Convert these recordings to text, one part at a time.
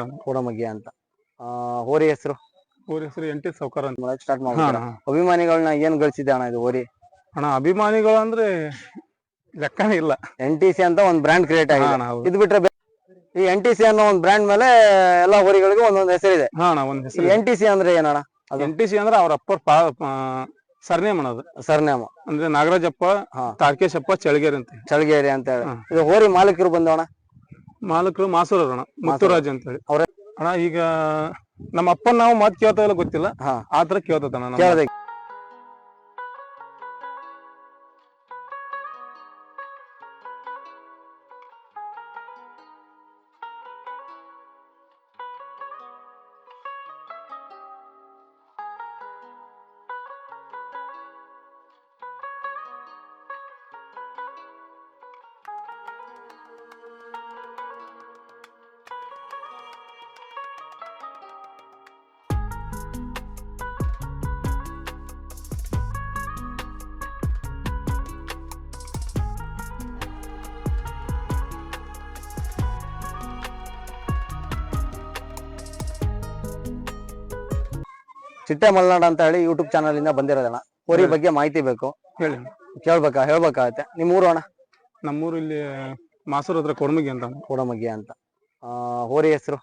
ಅಂತ ಅಂತ. ಆ, ಹೋರಿ ಹೆಸರು? ಹೋರಿ ಹೆಸರು ಎಂಟಿ ಸೌಕರ್ ಅಂತ. ಸ್ಟಾರ್ಟ್ ಹಾ, ಹಾ. ಅಭಿಮಾನಿಗಳನ್ನ ಏನ್ ಗಳಿಸಿದೆ ಅಣ್ಣ ಇದು ಹೋರಿ? ಅಣ್ಣ ಅಭಿಮಾನಿಗಳು ಅಂದ್ರೆ ಲೆಕ್ಕನೇ ಇಲ್ಲ. ಎನ್ ಟಿ ಸಿ ಅಂತ ಒಂದ್ ಬ್ರ್ಯಾಂಡ್ ಕ್ರಿಯೇಟ್ ಹಾ ಆಗಿದೆ. ಅಣ್ಣ ಹೌದು. ಇದು ಬಿಟ್ರೆ ಬೇ- ಈ ಎನ್ ಟಿ ಸಿ ಅನ್ನೋ ಒಂದ್ ಬ್ರ್ಯಾಂಡ್ ಮೇಲೆ ಎಲ್ಲಾ ಹೋರಿಗಳಿಗೆ ಒಂದೊಂದು ಹೆಸರಿದೆ. ಹಾ ಅಣ್ಣ ಒಂದ್ ಹೆಸರು ಎನ್ ಟಿ ಸಿ ಅಂದ್ರೆ ಏನಣ್ಣ ಅದು? ಎನ್ ಟಿ ಸಿ ಅಂದ್ರೆ ಅವ್ರ ಅಪ್ಪ ಪಾ ಸರ್ನೇಮ್ ಅನ್ನೋದು ಸರ್ನೇಮ. ಅಂದ್ರೆ ನಾಗರಾಜಪ್ಪ ತಾರ್ಕೇಶಪ್ಪ ತಾರಕೇಶಪ್ಪ ಚಳಗೇರಿ ಅಂತ ಚಳಗೇರಿ ಅಂತ ಹೇಳಿ. ಹಾ. ಇದು ಹೋರಿ ಮಾಲೀಕರು ಬಂದವಣ ಮಾಲಕರು ಮಾಸೂರ್ ಅಣ್ಣ ಮುತ್ತುರಾಜ್ ಅಂತ ಹೇಳಿ ಅವ್ರ ಅಣ್ಣ ಈಗ ನಮ್ಮ ಅಪ್ಪನ ನಾವು ಮಾತು ಕೇಳ್ತಾವೆಲ್ಲ ಗೊತ್ತಿಲ್ಲ. ಆ ತರ ಕೇಳ್ತದ ಅಣ್ಣ ನಮ್ಮ- ಕೇಳ್ದೆ ಚಿಟ್ಟೆ ಮಲ್ನಾಡ್ ಅಂತ ಹೇಳಿ ಯೂಟ್ಯೂಬ್ ಚಾನಲ್ ಇಂದ ಬಂದಿರೋದಣ್ಣ ಹೋರಿ ಬಗ್ಗೆ ಮಾಹಿತಿ ಬೇಕು. ಹೇಳಿ. ಕೇಳ್ಬೇಕಾ? ಹೇಳ್ಬೇಕಾಗತ್ತೆ ನಿಮ್ ಊರು ಅಣ್ಣ? ನಮ್ಮೂರು ಇಲ್ಲಿ ಮಾಸೂರ್ ಹತ್ರ ಕೊಡಮಗಿ ಅಂತ. ಕೊಡಮಗಿ ಅಂತ. ಆ, ಹೋರಿ ಹೆಸರು?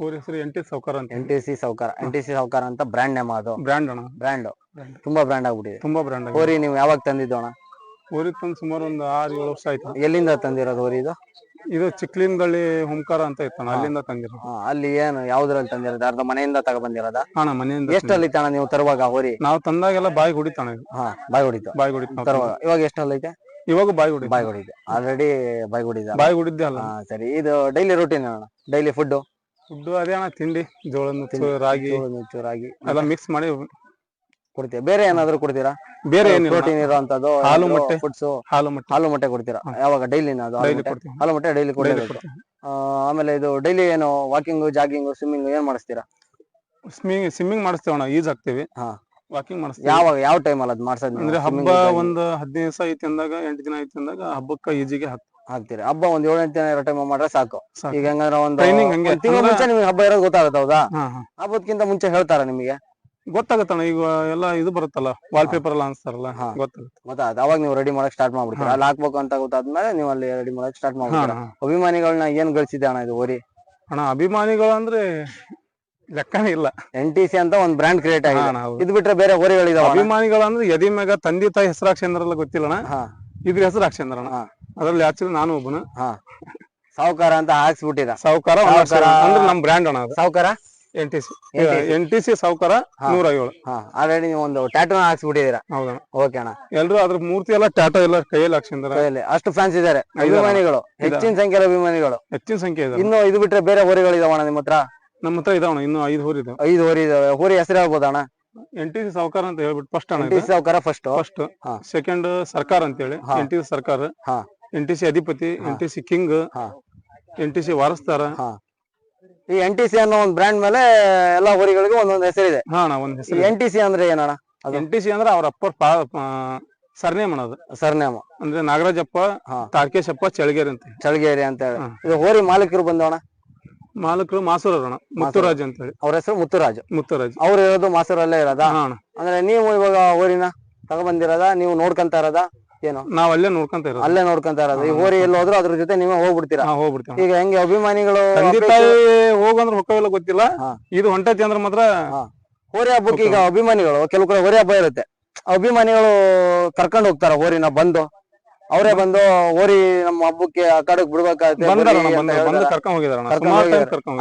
ಹೋರಿ ಹೆಸರು ಎಂಟಿ ಸೌಕರ್ ಅಂತ. N T C Sowkara. N T C Sowkara ಅಂತ ಬ್ರ್ಯಾಂಡ್ ನೇಮ್ ಅದು. ಬ್ರ್ಯಾಂಡ್ ಅಣ್ಣ. Brand Brand. ತುಂಬಾ ಬ್ರ್ಯಾಂಡ್ ಆಗ್ಬಿಟ್ಟಿದೆ. ತುಂಬಾ ಬ್ರ್ಯಾಂಡ್ ಆಗಿದೆ. ಹೋರಿ ನೀವು ಯಾವಾಗ ತಂದಿದ್ದು ಅಣ್ಣ? ಊರಿಗೆ ತಂದು ಸುಮಾರು ಒಂದು ಆರು ಏಳು ವರ್ಷ ಆಯ್ತು. ಎಲ್ಲಿಂದ ತಂದಿರೋದು ಹೋರಿ ಇದು ಇದು ಚಿಕ್ಲಿನಗಳ್ಳಿ ಹುಂಕಾರ ಅಂತ ಇತ್ತಣ್ಣ ಅಲ್ಲಿಂದ ತಂದಿರೋ ಅಲ್ಲಿ ಏನು ಯಾವ್ದ್ರಲ್ಲಿ ತಂದಿರೋದ? ಅರ್ಧ ಮನೆಯಿಂದ ತಗೊಬಂದಿರೋದ? ಅಣ್ಣ ಮನೆಯಿಂದ ಎಷ್ಟಲ್ಲಿ ತಣ ನೀವು ತರುವಾಗ ಹೋರಿ? ನಾವು ತಂದಾಗೆಲ್ಲ ಬಾಯಿ ಹೊಡಿತಾಣ ಹಾ ಬಾಯ್ ಹೊಡಿತು ಬಾಯಿ ಹೊಡಿತ ತರುವಾಗ ಇವಾಗ ಎಷ್ಟಲ್ಲೈತೆ ಇವಾಗ ಬಾಯಿ ಹೊಡಿ ಬಾಯ್ ಹೊಡಿದೆ ಆಲ್ರೆಡಿ ಬಾಯಿ ಹೊಡಿದ ಬಾಯಿ ಹೊಡಿದ್ದೆ ಅಲ್ಲ. ಹಾ ಸರಿ. ಇದು ಡೈಲಿ ರೂಟೀನ್ ಅಣ್ಣ? ಡೈಲಿ ಫುಡ್ ಫುಡ್ ಅದೇ ಅಣ್ಣ ತಿಂಡಿ ಜೋಳ ನುಚ್ಚು ರಾಗಿ ರಾಗಿ ಎಲ್ಲ ಮಿಕ್ಸ್ ಮಾಡಿ ಕೊಡ್ತೀರಾ? ಬೇರೆ ಏನಾದ್ರು ಕೊಡ್ತೀರಾ? ಬೇರೆ ಏನಿಲ್ಲ. ಪ್ರೋಟೀನ್ ಇರುವಂತದ್ದು ಹಾಲು ಮೊಟ್ಟೆ. ಫುಡ್ಸ್ ಹಾಲು ಮೊಟ್ಟೆ. ಹಾಲು ಮೊಟ್ಟೆ ಕೊಡ್ತೀರಾ? ಯಾವಾಗ? ಡೈಲಿ ಅದು ಹಾಲು ಡೈಲಿ ಮೊಟ್ಟೆ? ಕೊಡ್ತೀವಿ ಹಾಲು ಮೊಟ್ಟೆ ಡೈಲಿ ಕೊಡ್ತೀವಿ ಆ, ಆಮೇಲೆ ಇದು ಡೈಲಿ ಏನು ವಾಕಿಂಗ್ ಜಾಗಿಂಗ್ ಸ್ವಿಮ್ಮಿಂಗ್ ಏನ್ ಮಾಡಿಸ್ತೀರಾ? ಸ್ವಿಮ್ಮಿಂಗ್ ಸ್ವಿಮ್ಮಿಂಗ್ ಮಾಡಿಸ್ತೇವೆ ಅಣ್ಣ ಈಜ್ ಹಾಕ್ತಿವಿ ಹಾ. ವಾಕಿಂಗ್ ಮಾಡಿಸ್ತೀವಿ. ಯಾವಾಗ ಯಾವ ಟೈಮ್ ಅಲ್ಲಿ ಅದ್ ಮಾಡ್ಸೋದು ಅಂದ್ರೆ ಹಬ್ಬ ಒಂದ್ ಹದಿನೈದು ದಿವಸ ಐತಿ ಅಂದಾಗ ಎಂಟು ದಿನ ಐತಿ ಅಂದಾಗ ಹಬ್ಬಕ್ಕ ಈಜಿಗೆ ಹಾಕ್ ಹಾಕ್ತೀರಿ? ಹಬ್ಬ ಒಂದ್ ಏಳೆಂಟು ದಿನ ಇರೋ ಟೈಮ್ ಮಾಡ್ರೆ ಸಾಕು. ಸಾಕು. ಈಗ ಹೆಂಗಂದ್ರೆ ಒಂದು Training ಹಂಗೆ. ತಿಂಗಳ ಅಂದ್ರೆ- ಮುಂಚೆ ನಿಮ್ಗೆ ಹಬ್ಬ ಇರೋದು ಗೊತ್ತಾಗುತ್ತೆ ಹೌದಾ? ಹಾ ಹಾ. ಹಬ್ಬದಕ್ಕಿಂತ ಮುಂಚೆ ಹೇಳ್ತಾರ ನಿಮಗೆ? ಗೊತ್ತಾಗತ್ತಣ್ಣ ಈಗ ಎಲ್ಲ ಇದು ಬರುತ್ತಲ್ಲ ವಾಲ್ ಪೇಪರ್ ಎಲ್ಲ ಅನ್ಸ್ತಾರಲ್ಲ ಹಾ. ಗೊತ್ತಾಗುತ್ತೆ. ಅವಾಗ ನೀವು ರೆಡಿ ಮಾಡಕ್ ಸ್ಟಾರ್ಟ್ ಮಾಡ್ಬಿಡ್ತೀರಾ? ಅಲ್ಲಿ ಹಾಕ್ಬೇಕು ಅಂತ ಗೊತ್ತಾದ್ಮೇಲೆ ನೀವು ಅಲ್ಲಿ ರೆಡಿ ಮಾಡಕ್ ಸ್ಟಾರ್ಟ್ ಮಾಡ್ಬಿಡ್ತೀರಾ. ಅಭಿಮಾನಿಗಳನ್ನ ಏನ್ ಗಳಿಸಿದೆ ಅಣ್ಣ ಇದು ಓರಿ? ಅಣ್ಣ ಅಭಿಮಾನಿಗಳು ಅಂದ್ರೆ ಲೆಕ್ಕನೇ ಇಲ್ಲ. ಎನ್ ಟಿ ಸಿ ಅಂತ ಒಂದ್ ಬ್ರ್ಯಾಂಡ್ ಕ್ರಿಯೇಟ್ ಹಾ ಆಗಿದೆ. ಅಣ್ಣ, ಹೌದು. ಇದು ಬಿಟ್ರೆ ಬೇರೆ ಹೋರಿಗಳಿದಾವ ಅಭಿಮಾನಿಗಳು ಅಂದ್ರೆ ಎದಿ ಮ್ಯಾಗ ತಂದೆ ತಾಯಿ ಹೆಸರು ಹಾಕ್ಸಂದ್ರಲ್ಲ ಗೊತ್ತಿಲ್ಲಣ್ಣ ಹಾ. ಇದ್ರ ಹೆಸರು ಹಾಕ್ಸಂದ್ರಣ್ಣ ಹಾ. ಅದ್ರಲ್ಲಿ ಆಕ್ಚುಲಿ ನಾನು ಒಬ್ಬನು. ಹಾ. ಸಾವುಕಾರ ಅಂತ ಹಾಕ್ಸ್ಬಿಟ್ಟಿದ ಸಾವುಕಾರ ಸಾವ್ಕಾರ. ಅಂದ್ರೆ ನಮ್ ಬ್ರ್ಯಾಂಡ್ ಅಣ್ಣ ಅದು. Savukara? N T C. N T C Savukara. ನೂರ ಏಳು ಹಾ ಆಲ್ರೆಡಿ ನೀವು ಒಂದು ಟ್ಯಾಟೂ ಹಾಕ್ಸ್ಬಿಟ್ಟಿದ್ದೀರಾ? ಹೌದಣ್ಣ ಓಕೆ ಅಣ್ಣ. ಎಲ್ರು ಅದ್ರ ಮೂರ್ತಿ ಎಲ್ಲ ಟ್ಯಾಟೋ ಎಲ್ಲ ಕೈಯಲ್ಲಿ ಹಾಕ್ಸಂದ್ರ. ಕೈಯಲ್ಲಿ. ಅಷ್ಟು ಫ್ಯಾನ್ಸ್ ಇದಾರೆ. ಅಭಿಮಾನಿಗಳು. ಹೆಚ್ಚಿನ ಸಂಖ್ಯೆಯ ಅಭಿಮಾನಿಗಳು. ಹೆಚ್ಚಿನ ಸಂಖ್ಯೆ ಇದೆ ಇನ್ನು ಇದು ಬಿಟ್ರೆ ಬೇರೆ ಹೋರಿಗಳಿದಾವಣ ನಿಮ್ಮ ಹತ್ರ? ನಮ್ಮ ಹತ್ರ ಇದಾವಣ ಇನ್ನು ಐದು ಹೋರಿ ಇದಾವೆ. ಐದು ಹೋರಿ ಇದಾವೆ. ಹೋರಿ ಹೆಸರು ಹೇಳ್ಬೋದಣ್ಣ ಎನ್ ಟಿ ಸಿ ಸಾವುಕಾರ ಅಂತ ಹೇಳ್ಬಿಟ್ಟು ಫಸ್ಟ್ ಅಣ್ಣ ಸಿ ಸಾವುಕಾರ ಫಸ್ಟ್ ಫಸ್ಟ್ ಸೆಕೆಂಡ್ ಸರ್ಕಾರ ಅಂತೇಳಿ. ಹೇಳಿ ಎನ್ ಟಿ ಸಿ ಸರ್ಕಾರ. ಹಾ. N T C Adhipati. N T C king ಹಾ. ಎನ್ ಟಿ ಸಿ ವಾರಸ್ತಾರ. ಹಾ. ಈ ಎನ್ ಟಿ ಸಿ ಅನ್ನೋ ಒಂದು ಬ್ರ್ಯಾಂಡ್ ಮೇಲೆ ಎಲ್ಲಾ ಹೋರಿಗಳಿಗೂ ಒಂದೊಂದು ಹೆಸರಿದೆ ಹಾ ಅಣ್ಣ ಒಂದ್ ಹೆಸರು ಎನ್ ಟಿ ಸಿ ಅಂದ್ರೆ ಏನಣ್ಣ ಅದು? ಎನ್ ಟಿ ಸಿ ಅಂದ್ರೆ ಅವ್ರ ಅಪ್ಪರ್ ಪಾ ಸರ್ನೇಮ್ ಅನ್ನೋದು ಸರ್ನೇಮ್ ಅಂದ್ರೆ ನಾಗರಾಜಪ್ಪ ತಾರ್ಕೇಶಪ್ಪ ತಾರಕೇಶಪ್ಪ ಚಳಗೇರಿ ಅಂತ ಚಳಗೇರಿ ಅಂತ ಹೇಳಿ. ಹಾ. ಇದು ಹೋರಿ ಮಾಲೀಕರು ಬಂದವಣ? ಮಾಲಕರು ಮಾಸೂರಣ್ಣ ಮುತ್ತುರಾಜ್ ಅಂತ ಹೇಳಿ. ಅವ್ರ ಹೆಸರು ಮುತ್ತುರಾಜ್. ಮುತ್ತುರಾಜ್. ಅವ್ರು ಇರೋದು ಮಾಸೂರಲ್ಲೇ ಇರೋದಾ? ಹಾ ಅಣ್ಣ. ಅಂದ್ರೆ ನೀವು ಇವಾಗ ಹೋರಿನ ತಗೊಬಂದಿರೋದ? ನೀವು ನೋಡ್ಕೊಂತ ಇರೋದ? ಏನು? ನಾವ್ ಅಲ್ಲೇ ನೋಡ್ಕೊಂತ ಇರೋದು. ಅಲ್ಲೇ ನೋಡ್ಕೊಂತ ಇರೋದು. ಈ ಹೋರಿ ಎಲ್ಲಿ ಹೋದ್ರು ಅದ್ರ ಜೊತೆ ನೀವೇ ಹೋಗ್ಬಿಡ್ತೀರಾ? ಹಾ ಹೋಗ್ಬಿಡ್ತೀವಿ ಈಗ ಹೆಂಗೆ ಅಭಿಮಾನಿಗಳು ತಂದೆ ತಾಯಿ ಹೋಗಂದ್ರೆ ಹೊಕ್ಕವಿಲ್ಲ ಗೊತ್ತಿಲ್ಲ. ಇದು ಹೊಂಟೈತಿ ಅಂದ್ರೆ ಮಾತ್ರ ಹೋರಿ ಹಬ್ಬಕ್ಕೆ ಈಗ ಅಭಿಮಾನಿಗಳು ಕೆಲವು ಕಡೆ ಹೋರಿ ಹಬ್ಬ ಇರುತ್ತೆ. ಅಭಿಮಾನಿಗಳು ಕರ್ಕೊಂಡು ಹೋಗ್ತಾರ ಹೋರಿನ ಬಂದು. ಅವರೇ ಬಂದು ಹೋರಿ ನಮ್ಮ ಹಬ್ಬಕ್ಕೆ ಆ ಕಡೆಗೆ ಬಿಡ್ಬೇಕಾಗತ್ತೆ.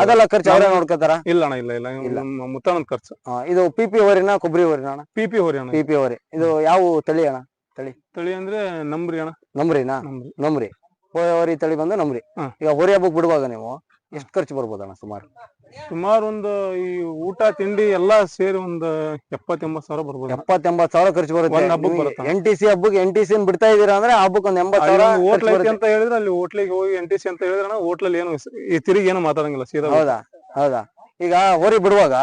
ಅದೆಲ್ಲ ಖರ್ಚು ಅವರೇ ನೋಡ್ಕೋತಾರ? ಇಲ್ಲ ಅಣ್ಣ ಇಲ್ಲ ಇಲ್ಲ. ಮುತ್ತಾನಂದ್ ಖರ್ಚು. ಇದು ಪಿ ಪಿ ಹೋರಿನ ಕೊಬ್ಬರಿ ಹೋರಿನ ಪಿ ಪಿ ಹೋರಿ ಪಿ ಪಿ ಹೋರಿ. ಇದು ಯಾವ ತಳಿ ಅಣ್ಣ? ತಳಿ? ತಳಿ ಅಂದ್ರೆ ನಂಬ್ರಿ ಅಣ್ಣ. ನಂಬ್ರಿನಾ? ನಂಬ್ರಿ. ನಂಬ್ರಿ. ಹೋರಿ ತಳಿ ಬಂದು ನಂಬ್ರಿ. ಹಾ. ಈಗ ಹೊರಿ ಹಬ್ಬಕ್ಕೆ ಬಿಡುವಾಗ ನೀವು ಎಷ್ಟು ಖರ್ಚು ಬರ್ಬೋದಣ್ಣ ಸುಮಾರು? ಸುಮಾರು ಒಂದು ಈ ಊಟ ತಿಂಡಿ ಎಲ್ಲಾ ಸೇರಿ ಒಂದು ಎಪ್ಪತ್ತೆಂಬತ್ ಸಾವಿರ ಬರ್ಬೋದು. ಎಪ್ಪತ್ತೆಂಬತ್ ಸಾವಿರ ಖರ್ಚು ಬರುತ್ತೆ. ಒಂದ್ ಹಬ್ಬಕ್ಕೆ ಬರುತ್ತೆ. ಎನ್ ಟಿ ಸಿ ಹಬ್ಬಕ್ಕೆ ಎನ್ ಟಿ ಸಿ ಬಿಡ್ತಾ ಇದೀರಾ ಅಂದ್ರೆ ಹಬ್ಬಕ್ಕೆ ಒಂದ್ ಎಂಬತ್ ಅಲ್ಲಿ ಸಾವಿರ ಒಂದು ಹೋಟ್ಲ್ ಐತಿ. ಅಂತ ಹೇಳಿದ್ರೆ ಅಲ್ಲಿ ಹೋಟ್ಲಿಗೆ ಹೋಗಿ ಎನ್ ಟಿ ಸಿ ಅಂತ ಹೇಳಿದ್ರೆ ಹೋಟ್ಲಲ್ಲಿ ಏನು ಈ ತಿರುಗಿ ಏನು ಮಾತಾಡಂಗಿಲ್ಲ ಸೀದಾ ಹೌದಾ? ಹೌದಾ? ಈಗ ಹೊರಿ ಬಿಡುವಾಗ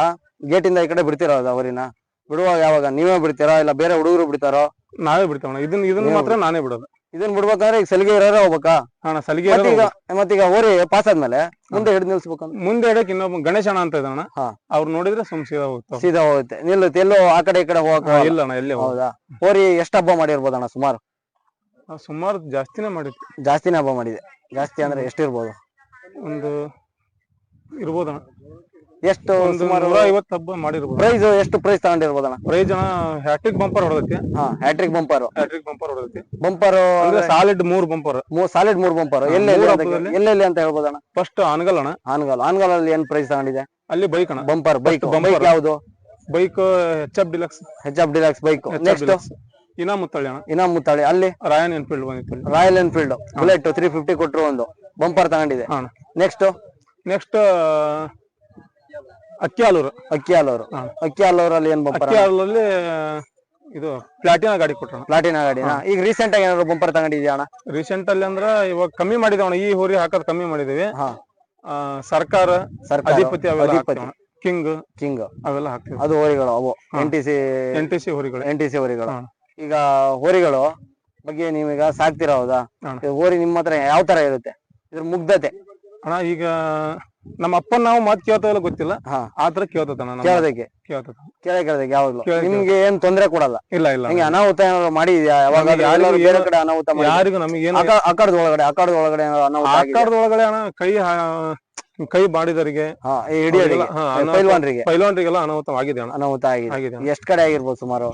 ಗೇಟಿಂದ ಇಂದ ಈ ಕಡೆ ಬಿಡ್ತೀರಾ ಹೌದಾ ಹೋರಿನ? ಬಿಡುವಾಗ ಯಾವಾಗ? ನೀವೇ ಬಿಡ್ತೀರಾ ಇಲ್ಲ ಬೇರೆ ಹುಡುಗರು ಬಿಡ್ತಾರೋ? ನಾವೇ ಬಿಡ್ತೇವಣ ಇದನ್ನ ಇದನ್ನ ಮಾತ್ರ ನಾನೇ ಬಿಡೋದು. ಇದನ್ನ ಬಿಡ್ಬೇಕಾದ್ರೆ ಈಗ ಸಲಿಗೆ ಹೋಗಬೇಕಾ ಹೋಗ್ಬೇಕಾ? ಅಣ್ಣ ಸಲಿಗೆ ಮತ್ತೀಗ ಓರಿ ಮತ್ತೀಗ ಹೋರಿ ಪಾಸ್ ಆದ್ಮೇಲೆ ಮುಂದೆ ಹಿಡಿದು ನಿಲ್ಸ್ಬೇಕಂದ್ರೆ ಮುಂದೆ ಹಿಡಕ್ ಇನ್ನೊಬ್ಬ ಗಣೇಶ ಅಣ್ಣ ಅಂತ ಇದ್ದಾನ ಹಾ. ಅವ್ರು ನೋಡಿದ್ರೆ ಸುಮ್ ಸೀದಾ ಹೋಗುತ್ತೆ ಸೀದಾ ಹೋಗುತ್ತೆ. ನಿಲ್ಲುತ್ತೆ ಎಲ್ಲೋ ಆ ಕಡೆ ಈ ಕಡೆ ಹೋಗಕ್ ಇಲ್ಲ ಅಣ್ಣ ಎಲ್ಲೇ ಹೋಗ್- ಹೌದಾ ಹೋರಿ ಎಷ್ಟು ಹಬ್ಬ ಮಾಡಿರ್ಬೋದಣ್ಣ ಸುಮಾರು? ನಾವ್ ಸುಮಾರು ಜಾಸ್ತಿನೇ ಮಾಡಿದ್ವಿ. ಜಾಸ್ತಿನೇ ಹಬ್ಬ ಮಾಡಿದೆ ಜಾಸ್ತಿ ಅಂದ್ರೆ ಎಷ್ಟಿರ್ಬೋದು ಒಂದು ಇರ್ಬೋದಣ್ಣ ಎಷ್ಟು ಸುಮಾರು ನೂರ ಐವತ್ತು ಹಬ್ಬ ಮಾಡಿರ್ಬೋದು. ಪ್ರೈಸ್ ಎಷ್ಟು ಪ್ರೈಸ್ ತಗೊಂಡಿರ್ಬೋದಣ್ಣ? ಪ್ರೈಸ್ ಅಣ್ಣ ಹ್ಯಾಟ್ರಿಕ್ ಬಂಪರ್ ಹೊಡೆದೈತಿ ಹಾ ಹ್ಯಾಟ್ರಿಕ್ ಬಂಪರ್. ಹ್ಯಾಟ್ರಿಕ್ ಬಂಪರ್ ಹೊಡೆದೈತಿ ಬಂಪರ್ ಸಾಲಿಡ್ ಮೂರ್ ಬಂಪರ್. ಸಾಲಿಡ್ ಮೂರ್ ಬಂಪರ್. ಎಲ್ಲೆಲ್ಲಿ? ಎಲ್ಲೆಲ್ಲಿ ಅಂತ ಹೇಳ್ಬೋದಣ್ಣ? ಫಸ್ಟ್ ಆನ್ಗಲ್ ಅಣ್ಣ. ಆನ್ಗಲ್. ಆನ್ಗಲ್ ಅಲ್ಲಿ ಏನ್ ಪ್ರೈಸ್ ತಗೊಂಡಿದೆ ಅಲ್ಲಿ ಬೈಕ್ ಅಣ್ಣ. Bumper bike. ಬೈಕ್ ಯಾವ್ದು? Bike H F deluxe H up deluxe bike next ಇನಾಮ್ ಮುತ್ತಾಳಿ ಅಣ್ಣ. ಇನಾ ಮುತ್ತಾಳಿ. ಅಲ್ಲಿ? ರಾಯಲ್ ಎನ್ಫೀಲ್ಡ್ ಬಂದಿತ್ತು Royal Enfield Bullet three fifty ಕೊಟ್ಟರು ಒಂದು. ಬಂಪರ್ ತಗೊಂಡಿದೆ ನೆಕ್ಸ್ಟ್ ನೆಕ್ಸ್ಟ್ ಅಕ್ಕಿ ಹಾಲೂರು ಅಕ್ಕಿ ಹಾಲೋರು ಹಾ. ಅಕ್ಕಿ ಏನ್ ಬಂಪರ್ ಅಕ್ಕಿಯಾಲೂರಲ್ಲಿ ಇದು ಪ್ಲಾಟಿನಾ ಗಾಡಿ ಕೊಟ್ಟರು. ಪ್ಲಾಟಿನ ಗಾಡಿನ? ಈಗ ರೀಸೆಂಟ್ ಆಗಿ ಏನಾದ್ರು ಬಂಪರ್ ತಗೊಂಡಿದ್ಯಾ ಅಣ್ಣ? ರೀಸೆಂಟ್ ಅಲ್ಲಿ ಅಂದ್ರ ಇವಾಗ ಕಮ್ಮಿ ಮಾಡಿದೇವ್ ಅಣ್ಣ. ಈ ಹೋರಿ ಹಾಕೋದ್ ಕಮ್ಮಿ ಮಾಡಿದೀವಿ. ಹಾ. ಆ, ಸರ್ಕಾರ ಸರ್ಕಾರ ಅಧಿಪತಿ ಅವೆಲ್ಲ ಅಧಿಪತಿ. ಕಿಂಗ್ ಕಿಂಗ್ ಅವೆಲ್ಲ ಹಾಕ್ತಿವಿ. ಅದು ಹೋರಿಗಳು ಅವು. N T C N T C ಹೋರಿಗಳು. N T C ಹೋರಿಗಳು. ಹಾ. ಈಗ ಹೋರಿಗಳು ಬಗ್ಗೆ ನೀವೀಗ ಸಾಕ್ತಿರ ಹೌದಾ? ಹಾ. ಈ ಹೋರಿ ನಿಮ್ಮ ಹತ್ರ ಯಾವ ತರ ಇರುತ್ತೆ? ಇದ್ರ ಮುಗ್ಧತೆ. ಅಣ್ಣ ಈಗ ನಮ್ಮ ಅಪ್ಪನ್ ನಾವು ಮಾತ್ ಕೇಳ್ತಾ ಗೊತ್ತಿಲ್ಲ. ಹಾ. ಆತರ ಕೇಳೋದಕ್ಕೆ ಕೇಳ್ತದ ಕೇಳ ಕೇಳೋದಕ್ಕೆ ಯಾವಾಗ್ಲೂ ಕೇಳ್- ನಿಮ್ಗೆ ಏನ್ ತೊಂದ್ರೆ ಕೊಡಲ್ಲ. ಇಲ್ಲ ಇಲ್ಲ ಹಿಂಗೆ ಅನಾಹುತ ಏನಾದ್ರು ಮಾಡಿದ್ಯಾ? ಯಾವಾಗ ನಮ್ಗೆ ಯಾರಿಗೂ ಬೇರೆ ಏನು- ಕಡೆ ಅನಾಹುತ ಮಾಡಿ ಯಾರಿಗೂ ಏನು ಅಕಾಡದ ಒಳಗಡೆ ಅಕಾಡದ ಒಳಗಡೆ ಏನಾದ್ರು ಅನಾಹುತ ಆಗಿದೆ ಆಕಾರದ ಒಳಗಡೆ ಅಣ್ಣ ಕೈ ಹಾ- ಕೈ ಬಾಡಿದರಿಗೆ ಹಾ ಈ ಹಿಡಿಯೋರಿಗೆ ಹಾ, ಅನಾಹುತ- ಪೈಲ್ವಾನ್ರಿಗೆ. ಪೈಲ್ವಾನ್ರಿಗೆಲ್ಲ ಅನಾಹುತ ಆಗಿದೆ ಅಣ್ಣ. ಅನಾಹುತ ಆಗಿದೆ. ಆಗಿದೆ ಅಣ್ಣ. ಎಷ್ಟ್ ಕಡೆ ಆಗಿರ್ಬೋದು ಸುಮಾರು?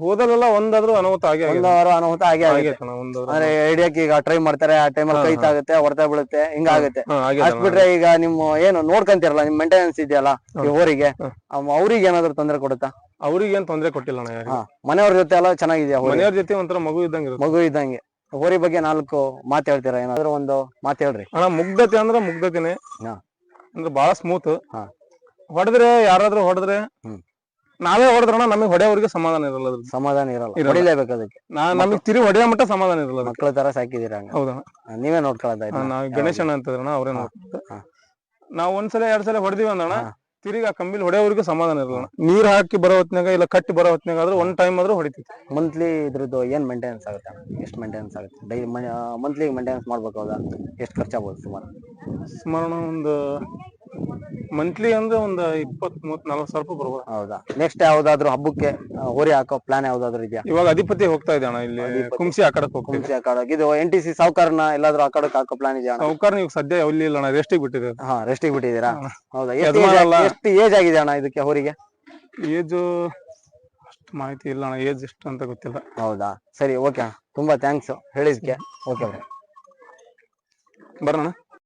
ಹೋದಲ್ಲೆಲ್ಲ ಒಂದಾದ್ರೂ ಅನಾಹುತ ಆಗೇ ಆಗಿದೆ. ಒಂದು ವಾರ ಅನಾಹುತ ಆಗೇ ಆಗೈತೆ ಅಂದ್ರೆ ಹಿಡಿಯಕ್ಕೆ ಈಗ ಟ್ರೈ ಮಾಡ್ತಾರೆ ಆ ಟೈಮಲ್ಲಿ ಕೈ ತಾಗುತ್ತೆ ಹೊಡೆತ ಬೀಳುತ್ತೆ ಹಿಂಗಾಗುತ್ತೆ ಆಗುತ್ತೆ. ಬಿಟ್ರೆ ಈಗ ನಿಮ್ಮ ಏನು ನೋಡ್ಕಂತಿರಲ್ಲ ನಿಮ್ ಮೇಂಟೆನೆನ್ಸ್ ಇದೆಯಲ್ಲ ಈ ಹೋರಿಗೆ ಅವ್ರಿಗೆ ಏನಾದ್ರು ತೊಂದ್ರೆ ಕೊಡುತ್ತಾ? ಅವ್ರಿಗೆ ಏನ್ ತೊಂದ್ರೆ ಕೊಟ್ಟಿಲ್ಲ. ಮನೆಯವ್ರ ಜೊತೆ ಎಲ್ಲ ಚೆನ್ನಾಗಿದ್ಯಾ ಮನೆಯವ್ರ ಜೊತೆ ಒಂಥರ ಮಗು ಇದ್ದಂಗೆ ಮಗು ಇದ್ದಂಗೆ. ಹೋರಿ ಬಗ್ಗೆ ನಾಲ್ಕು ಮಾತು ಹೇಳ್ತೀರಾ? ಏನಾದ್ರು ಒಂದು ಮಾತು ಹೇಳ್ರಿ. ಅಣ್ಣ ಮುಗ್ಧತೆ ಅಂದ್ರೆ ಮುಗ್ಧತೆನೆ. ಅಂದ್ರೆ ಬಹಳ ಸ್ಮೂತ್. ಹೊಡೆದ್ರೆ ಯಾರಾದ್ರೂ ಹೊಡೆದ್ರೆ ಹ್ಮ್. ನಾವೇ ಹೊಡೆದ್ರಣ ನಮಗೆ ಹೊಡೆಯವರಿಗೆ ಸಮಾಧಾನ ಇರಲ್ಲ ಅದ್ರದ್ದು. ಸಮಾಧಾನ ಇರಲ್ಲ ಇರಲ್ಲ. ಹೊಡಿಲೇಬೇಕು ಅದಕ್ಕೆ ನಾ ನಮಗೆ ತಿರಿ ಹೊಡೆಯೋ ಮಟ್ಟ ಸಮಾಧಾನ ಇರಲ್ಲ ಅದಕ್ಕೆ. ಮಕ್ಕಳ ತರ ಸಾಕಿದೀರ ಹಂಗ ಹೌದಣ್ಣ ನೀವೇ ನೋಡ್ಕೊಳದ ನಾವು ಗಣೇಶಣ್ಣ ಅಂತಂದ್ರಣ ಅವ್ರೇ. ನೋಡ್ತಾರೆ ಹಾ. ನಾವ್ ಒಂದ್ಸಲ ಎರಡ್ ಸಲ ಹೊಡೆದಿವಿ ಅಂದಣ್ಣ ಹಾ. ತಿರುಗಿ ಆ ಕಂಬಿಲ್ ಹೊಡೆಯೋರಿಗೆ ಸಮಾಧಾನ ಇರಲ್ಲ ನೀರ್ ಹಾಕಿ ಬರೋ ಹೊತ್ನಾಗ ಇಲ್ಲ ಕಟ್ಟಿ ಬರೋ ಹೊತ್ನಾಗ ಆದ್ರೆ ಒಂದ್ ಟೈಮ್ ಆದ್ರೂ ಹೊಡಿತೈತಿ ಮಂತ್ಲಿ ಇದ್ರದ್ದು ಏನ್ ಮೇಂಟೆನೆನ್ಸ್ ಆಗುತ್ತೆ ಎಷ್ಟು ಮೇಂಟೆನೆನ್ಸ್ ಆಗುತ್ತೆ ಡೈಲಿ ಮಂತ್ಲಿ ಮೇಂಟೆನೆನ್ಸ್ ಮಾಡ್ಬೇಕು ಹೌದಾ ಎಷ್ಟು ಖರ್ಚಾಗ್ಬೋದು ಸುಮಾರು ಸುಮಾರು ಒಂದು ಮಂತ್ಲಿ ಅಂದ್ರೆ ಒಂದ್ ಇಪ್ಪತ್ ಮೂವತ್ ನಲ್ವತ್ ಸಾವಿರ ರೂಪಾಯಿ ಬರ್ಬೋದು ಹೌದಾ? ನೆಕ್ಸ್ಟ್ ಯಾವ್ದಾದ್ರು ಹಬ್ಬಕ್ಕೆ ಆ, ಹೋರಿ ಹಾಕೋ ಪ್ಲಾನ್ ಯಾವ್ದಾದ್ರು ಇದೆಯಾ? ಇವಾಗ ಅಧಿಪತಿ ಹೋಗ್ತಾ ಇದೆ ಅಣ್ಣ ಇಲ್ಲಿ. ಕುಂಸಿ ಆ ಕಡೆಕ್ ಹೋಗ್ತೀವಿ ಕುಂಚಿ ಹಾಕೋಣ ಇದು ಎನ್ ಟಿ ಸಿ ಸಾವುಕಾರನ ಎಲ್ಲಾದ್ರೂ ಆ ಕಡೆಗೆ ಹಾಕೋ ಪ್ಲಾನ್ ಇದೆಯಾ? ಸಾವುಕಾರ ನೀವು ಸದ್ಯ ಇಲ್ಲಿ ಇಲ್ಲ ಅಣ್ಣ ರೆಸ್ಟಿಗೆ ಬಿಟ್ಟಿದೆ. ಹಾ ರೆಸ್ಟಿಗೆ ಬಿಟ್ಟಿದ್ದೀರಾ. ಹೌದಾ? ಎಷ್ಟು ಯಜಮಾನ ಅಲ್ಲ. ಎಷ್ಟು ಏಜ್ ಆಗಿದೆ ಅಣ್ಣ ಇದಕ್ಕೆ ಹೋರಿಗೆ? ಏಜ್ ಅಷ್ಟು ಮಾಹಿತಿ ಇಲ್ಲ ಅಣ್ಣ ಏಜ್ ಎಷ್ಟು ಅಂತ ಗೊತ್ತಿಲ್ಲ. ಹೌದಾ? ಸರಿ ಓಕೆ ತುಂಬಾ ಥ್ಯಾಂಕ್ಸ್ ಹೇಳಿದ್ಕೆ. ಓಕೆ ಬರೋಣ